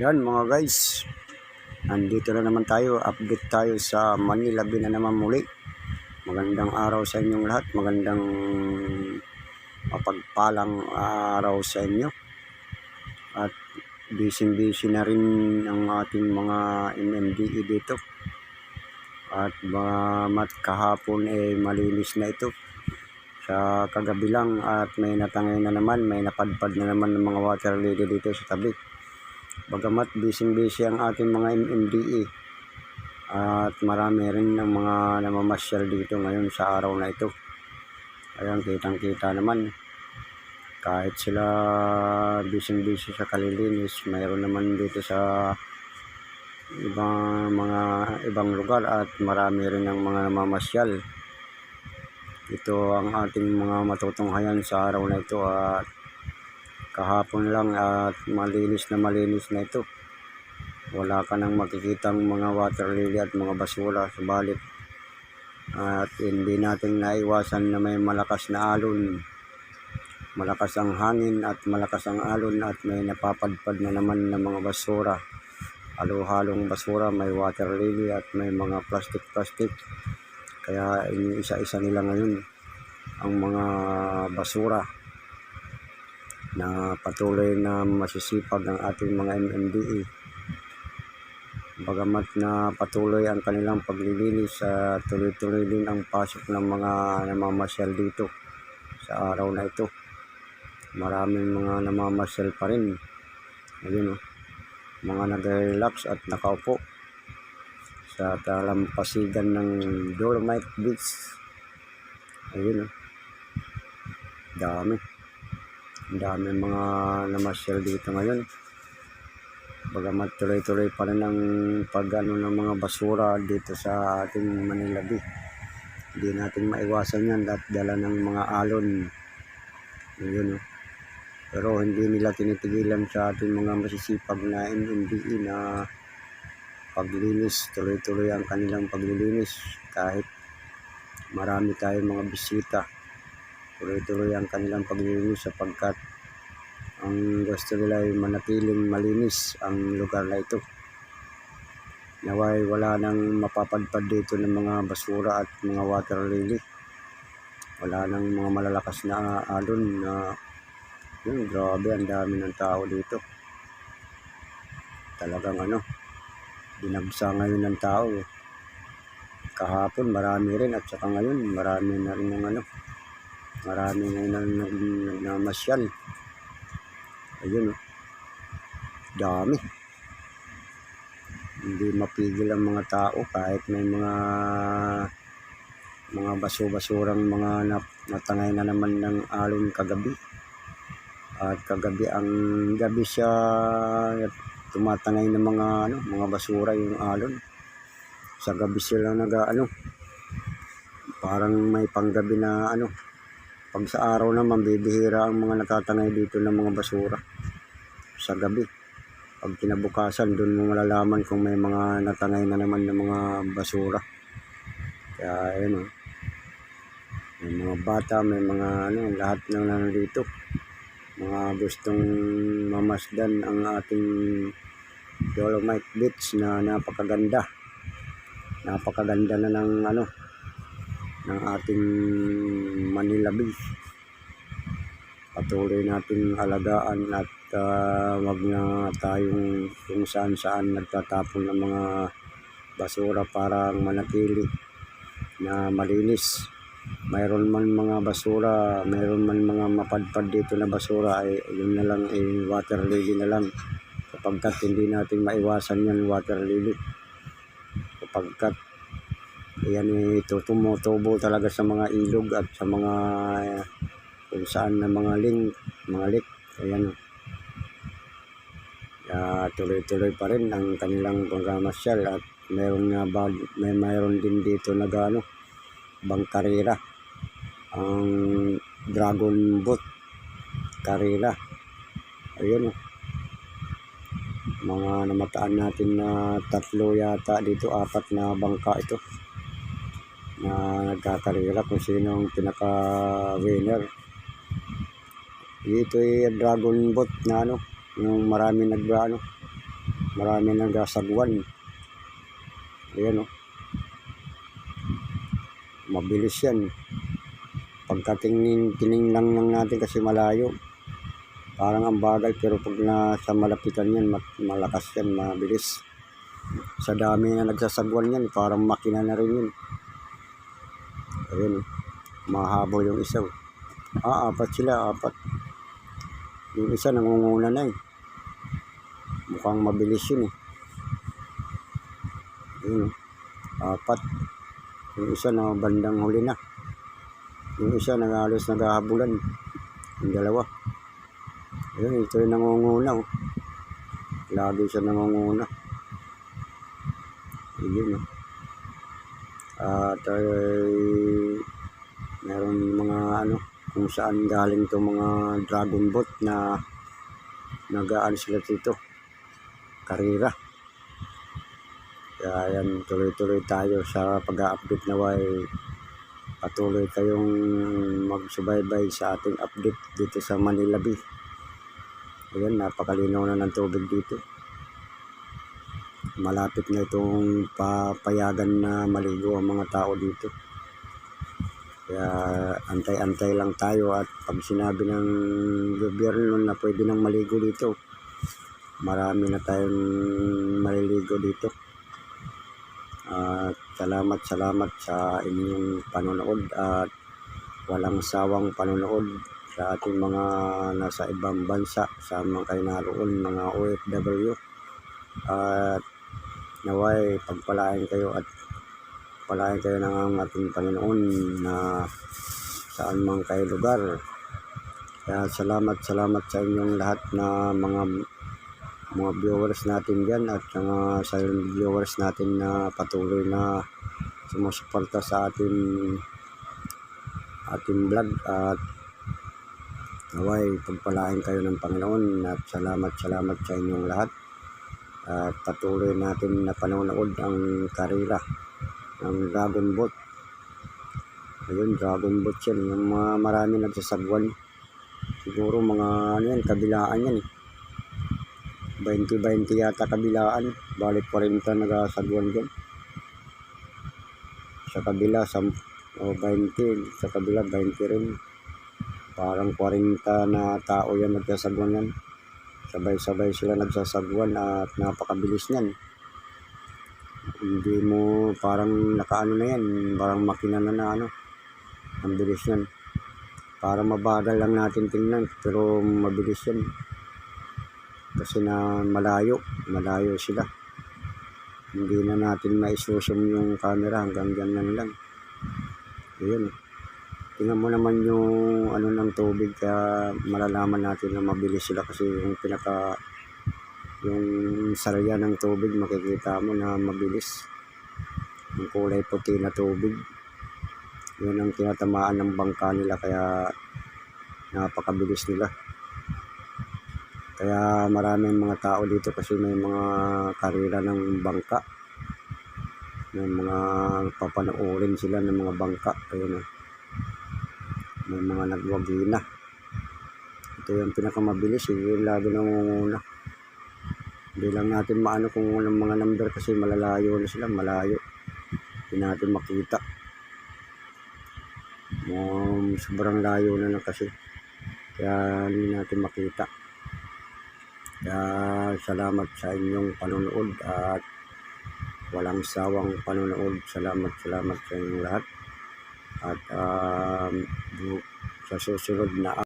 Yan mga guys. Nandito na naman tayo. Update tayo sa Manila na naman muli. Magandang araw sa inyong lahat. Magandang mapagpalang araw sa inyo. At busy-busy na rin ang ating mga MMDE dito. At mat kahapon eh malinis na ito. Sa kagabi lang at may natangay na naman, may napadpad na naman ng mga water lily dito sa tabi. Bagamat busy-busy ang ating mga MMDE at marami rin ng mga namamasyal dito ngayon sa araw na ito. Ayan, kitang-kita naman. Kahit sila busy-busy sa kalilinis, mayroon naman dito sa ibang mga ibang lugar at marami rin ng mga namamasyal. Ito ang ating mga matutunghayan sa araw na ito at kahapon lang at malinis na malinis na ito. Wala ka nang makikitang mga water lily at mga basura subalit at hindi natin naiwasan na may malakas na alon. Malakas ang hangin at malakas ang alon at may napapadpad na naman ng mga basura. Halo-halong basura, may water lily at may mga plastic-plastic. Kaya isa-isa nila ngayon ang mga basura na patuloy na masisipag ng ating mga MMDE. Bagamat na patuloy ang kanilang paglilinis, uh, tuloy-tuloy din ang pasok ng mga namamasyal dito sa araw na ito. Maraming mga namamasyal pa rin. Ayun oh, mga nag-relax at nakaupo sa talampasigan ng Dolomite Beach. Ayun oh, dami. Ang dami mga namasyal dito ngayon. Bagamat tuloy-tuloy pa rin ang pag-ano ng mga basura dito sa ating Manila Bay. Hindi natin maiwasan yan at dala ng mga alon. Yun, oh. Pero hindi nila tinitigilan sa ating mga masisipag na MMDE na paglinis. Tuloy-tuloy ang kanilang paglilinis kahit marami tayong mga bisita tuloy-tuloy ang kanilang paglilinis sapagkat ang gusto nila ay manatiling malinis ang lugar na ito. Naway wala nang mapapadpad dito ng mga basura at mga water lily. Wala nang mga malalakas na alon na yun, grabe ang dami ng tao dito. Talagang ano, dinagsa ngayon ng tao. Kahapon marami rin at saka ngayon marami na rin ng ano, marami ngayon ang nagmamasyal ayun o oh. dami. Hindi mapigil ang mga tao kahit may mga mga baso-basurang mga natangay na naman ng alon kagabi. At kagabi ang gabi siya tumatangay ng mga ano mga basura yung alon. Sa gabi sila nag ano parang may panggabi na ano pag sa araw naman, bibihira ang mga natatangay dito ng mga basura sa gabi. Pag kinabukasan, doon mo malalaman kung may mga natangay na naman ng mga basura. Kaya, ayun o. Oh. May mga bata, may mga ano, lahat ng nandito. Mga gustong mamasdan ang ating Dolomite Beach na napakaganda. Napakaganda na ng ano, ng ating Manila Bay. Patuloy nating alagaan at uh, wag na tayong kung saan saan nagtatapon ng mga basura para manatili na malinis. Mayroon man mga basura, mayroon man mga mapadpad dito na basura ay yun na lang ay water lily na lang kapagkat hindi natin maiwasan yan water lily kapagkat Ayan eh, tumutubo talaga sa mga ilog at sa mga uh, kung saan na mga ling, mga lik. Ayan. Uh, tuloy-tuloy pa rin ang kanilang pagkamasyal at meron nga ba, may mayroon din dito na gano, bang karera. Ang dragon boat karera. Ayun o. Mga namataan natin na tatlo yata dito, apat na bangka ito na nagkakarira kung sino ang pinaka-winner. Ito ay dragon boat na ano, yung marami nag ano, Marami nang gasagwan. Ayan o. Mabilis yan. Pagkatingin, tiningnan lang natin kasi malayo. Parang ang bagal pero pag nasa malapitan yan, malakas yan, mabilis. Sa dami na nagsasagwan yan, parang makina na rin yun. Ayan o. Mahabol yung isa. oh. Ah, apat sila, apat. Yung isa nangunguna na eh. Mukhang mabilis yun eh. Ayun, oh. apat. Yung isa na bandang huli na. Yung isa nagalos naghahabulan. Yung dalawa. Ayun, ito yung nangunguna. Oh. Lagi siya nangunguna. Ayun. Oh. At ay meron mga ano kung saan galing to mga dragon boat na nagaan sila dito. Karira. Kaya yan, tuloy-tuloy tayo sa pag-update na way patuloy kayong magsubaybay sa ating update dito sa Manila Bay. Ayan, napakalinaw na ng tubig dito. Malapit na itong papayagan na maligo ang mga tao dito. Kaya antay-antay lang tayo at pag sinabi ng gobyerno na pwede nang maligo dito, marami na tayong maliligo dito. At salamat, salamat sa inyong panonood at walang sawang panonood sa ating mga nasa ibang bansa, sa mga kayo mga OFW. At naway pagpalain kayo at palain kayo ng ating Panginoon na saan man kayo lugar. Kaya salamat, salamat sa inyong lahat na mga mga viewers natin dyan at mga silent viewers natin na patuloy na sumusuporta sa ating ating vlog at naway pagpalain kayo ng Panginoon at salamat salamat sa inyong lahat at patuloy natin na panonood ang karera ng Dragon Boat ayun Dragon Boat yan yung mga marami nagsasagwan siguro mga ano yan kabilaan yan eh 20-20 yata kabilaan. Balik 40 nagasagwan dyan. Sa kabila, sam, o 20. Sa kabila, 20 rin. Parang 40 na tao yan nagsasagwan yan. Sabay-sabay sila nagsasagwan at napakabilis niyan. Hindi mo parang nakaano na yan. Parang makina na na ano. Ang bilis yan. Para mabagal lang natin tingnan. Pero mabilis yan kasi na malayo malayo sila hindi na natin maisusum yung camera hanggang ganyan lang ayun tingnan mo naman yung ano ng tubig kaya malalaman natin na mabilis sila kasi yung pinaka yung sarya ng tubig makikita mo na mabilis yung kulay puti na tubig yun ang tinatamaan ng bangka nila kaya napakabilis nila kaya maraming mga tao dito kasi may mga karera ng bangka. May mga papanoorin sila ng mga bangka. Ayun o. May mga nagwagi na. Ito yung pinakamabilis. Yung lagi nangunguna. Hindi lang natin maano kung anong mga number kasi malalayo na sila. Malayo. Hindi natin makita. Um, sobrang layo na lang kasi. Kaya hindi natin makita. Kaya salamat sa inyong panonood at walang sawang panonood. Salamat, salamat sa inyong lahat. At um, sa susunod na